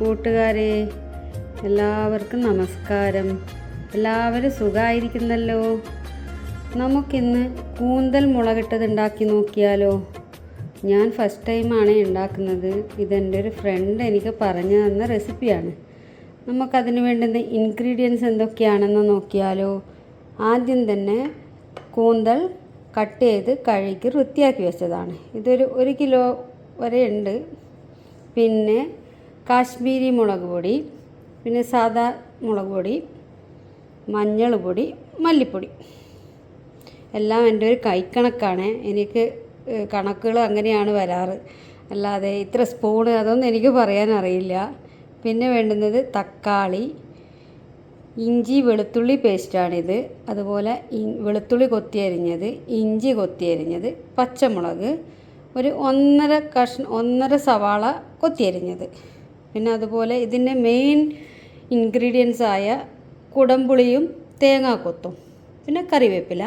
കൂട്ടുകാരെ എല്ലാവർക്കും നമസ്കാരം. എല്ലാവരും സുഖമായിരിക്കുന്നല്ലോ നമുക്കിന്ന് കൂന്തൽ മുളകിട്ടത് ഉണ്ടാക്കി നോക്കിയാലോ? ഞാൻ ഫസ്റ്റ് ടൈമാണ് ഉണ്ടാക്കുന്നത്. ഇതെന്റെ ഒരു ഫ്രണ്ട് എനിക്ക് പറഞ്ഞു തന്ന റെസിപ്പിയാണ് നമുക്കതിന് വേണ്ടുന്ന ഇൻഗ്രീഡിയൻസ് എന്തൊക്കെയാണെന്ന് നോക്കിയാലോ? ആദ്യം തന്നെ കൂന്തൽ കട്ട് ചെയ്ത് കഴുകി വൃത്തിയാക്കി വെച്ചതാണ്. ഇതൊരു ഒരു കിലോ വരെ ഉണ്ട്. പിന്നെ കാശ്മീരി മുളക് പൊടി പിന്നെ സാദാ മുളക് പൊടി മഞ്ഞൾ പൊടി മല്ലിപ്പൊടി. എല്ലാം എന്റെ ഒരു കൈക്കണക്കാണ്. എനിക്ക് കണക്കുകൾ അങ്ങനെയാണ് വരാറ്. അല്ലാതെ ഇത്ര സ്പൂണ് അതൊന്നും എനിക്ക് പറയാൻ അറിയില്ല. പിന്നെ വേണ്ടുന്നത് തക്കാളി ഇഞ്ചി വെളുത്തുള്ളി പേസ്റ്റാണിത്. അതുപോലെ വെളുത്തുള്ളി കൊത്തിയരിഞ്ഞത് ഇഞ്ചി കൊത്തിയരിഞ്ഞത് പച്ചമുളക് ഒരു ഒന്നര കഷ്ണം ഒന്നര സവാള കൊത്തിയരിഞ്ഞത് പിന്നെ അതുപോലെ ഇതിന്റെ മെയിൻ ഇൻഗ്രീഡിയൻസ് ആയ കുടംപുളിയും തേങ്ങാക്കൊത്തും പിന്നെ കറിവേപ്പില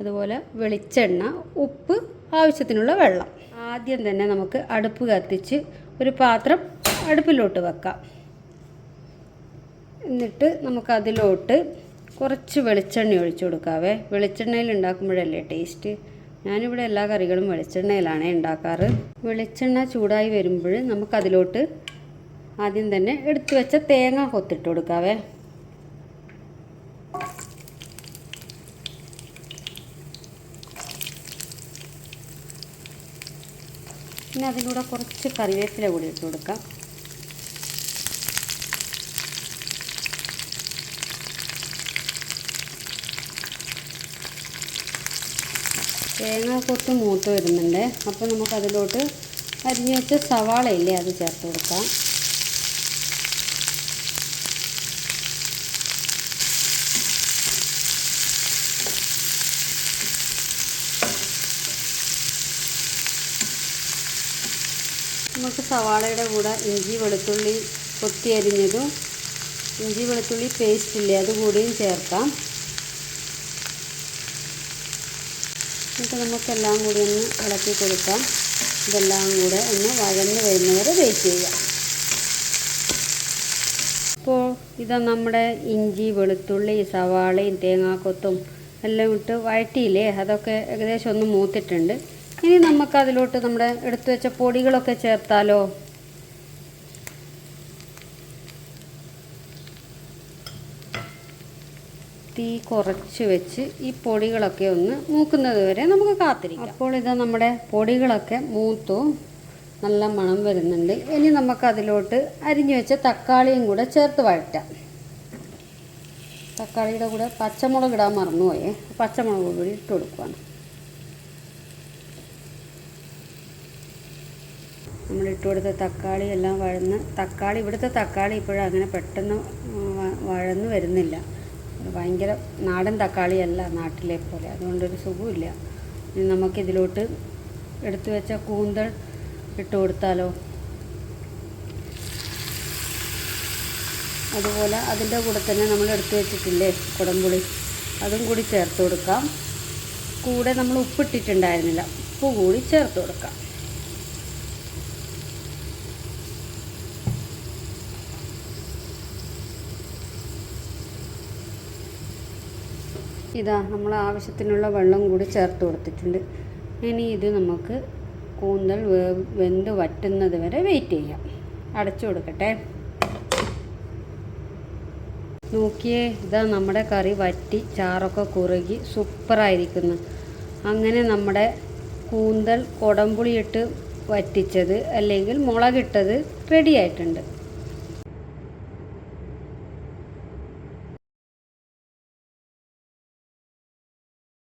അതുപോലെ വെളിച്ചെണ്ണ ഉപ്പ് ആവശ്യത്തിനുള്ള വെള്ളം. ആദ്യം തന്നെ നമുക്ക് അടുപ്പ് കത്തിച്ച് ഒരു പാത്രം അടുപ്പിലോട്ട് വെക്കാം. എന്നിട്ട് നമുക്കതിലോട്ട് കുറച്ച് വെളിച്ചെണ്ണ ഒഴിച്ചു കൊടുക്കാവേ. വെളിച്ചെണ്ണയിൽ ഉണ്ടാക്കുമ്പോഴല്ലേ ടേസ്റ്റ്? ഞാനിവിടെ എല്ലാ കറികളും വെളിച്ചെണ്ണയിലാണ് ഉണ്ടാക്കാറ്. വെളിച്ചെണ്ണ ചൂടായി വരുമ്പോൾ നമുക്കതിലോട്ട് ആദ്യം തന്നെ എടുത്തു വെച്ച തേങ്ങ കൊത്തിട്ട് കൊടുക്കാവേ. പിന്നെ അതിലൂടെ കുറച്ച് കറിവേപ്പില കൂടി ഇട്ട് കൊടുക്കാം. തേങ്ങ കൊത്ത് മൂത്ത് വരുന്നുണ്ട്. അപ്പോൾ നമുക്കതിലോട്ട് അരിഞ്ഞു വെച്ച സവാള ഇല്ലേ അത് ചേർത്ത് കൊടുക്കാം. നമുക്ക് സവാളയുടെ കൂടെ ഇഞ്ചി വെളുത്തുള്ളി കൊത്തി അരിഞ്ഞതും ഇഞ്ചി വെളുത്തുള്ളി പേസ്റ്റ് ഇല്ലേ അതുകൂടിയും ചേർക്കാം. എന്നിട്ട് നമുക്കെല്ലാം കൂടി ഒന്ന് ഇളക്കി കൊടുക്കാം. ഇതെല്ലാം കൂടെ ഒന്ന് വഴന്ന് വരുന്നവരെ വെയിറ്റ് ചെയ്യാം. അപ്പോൾ ഇതാ നമ്മുടെ ഇഞ്ചി വെളുത്തുള്ളി സവാളയും തേങ്ങാക്കൊത്തും എല്ലാം ഇട്ട് വഴറ്റിയില്ലേ? അതൊക്കെ ഏകദേശം ഒന്ന് മൂത്തിട്ടുണ്ട്. ഇനി നമുക്ക് അതിലോട്ട് നമ്മുടെ എടുത്തു വെച്ച പൊടികളൊക്കെ ചേർത്താലോ? തീ കുറച്ച് വെച്ച് ഈ പൊടികളൊക്കെ ഒന്ന് മൂക്കുന്നത് വരെ നമുക്ക് കാത്തിരിക്കാം. അപ്പോൾ ഇത് നമ്മുടെ പൊടികളൊക്കെ മൂത്തു. നല്ല മണം വരുന്നുണ്ട്. ഇനി നമുക്ക് അതിലോട്ട് അരിഞ്ഞു വെച്ച തക്കാളിയും കൂടെ ചേർത്ത് വഴറ്റാം. തക്കാളിയുടെ കൂടെ പച്ചമുളക് ഇടാൻ മറന്നുപോയേ. പച്ചമുളക് കൂടി ഇട്ട് കൊടുക്കുകയാണ് നമ്മൾ ഇട്ട് കൊടുത്ത തക്കാളി എല്ലാം വഴന്ന് തക്കാളി ഇവിടുത്തെ തക്കാളി ഇപ്പോഴും അങ്ങനെ പെട്ടെന്ന് വഴന്ന് വരുന്നില്ല. ഭയങ്കര നാടൻ തക്കാളിയല്ല നാട്ടിലെ പോലെ. അതുകൊണ്ടൊരു സുഖമില്ല ഇനി നമുക്കിതിലോട്ട് എടുത്തു വെച്ച കൂന്തൽ ഇട്ട് കൊടുത്താലോ? അതുപോലെ അതിന്റെ കൂടെ തന്നെ നമ്മൾ എടുത്തു വെച്ചിട്ടില്ലേ കുടംപുളി? അതും കൂടി ചേർത്ത് കൊടുക്കാം. കൂടെ നമ്മൾ ഉപ്പിട്ടിട്ടുണ്ടായിരുന്നില്ല. ഉപ്പ് കൂടി ചേർത്ത് കൊടുക്കാം. ഇതാ നമ്മൾ ആവശ്യത്തിനുള്ള വെള്ളം കൂടി ചേർത്ത് കൊടുത്തിട്ടുണ്ട്. ഇനി ഇത് നമുക്ക് കൂന്തൽ വെന്ത് വറ്റുന്നത് വരെ വെയിറ്റ് ചെയ്യാം. അടച്ചു കൊടുക്കട്ടെ. നോക്കിയേ ഇതാ നമ്മുടെ കറി വറ്റി ചാറൊക്കെ കുറുകി സൂപ്പറായിരിക്കുന്നു അങ്ങനെ നമ്മുടെ കൂന്തൽ കൊടമ്പുളിയിട്ട് വറ്റിച്ചത് അല്ലെങ്കിൽ മുളകിട്ടത് റെഡി ആയിട്ടുണ്ട്.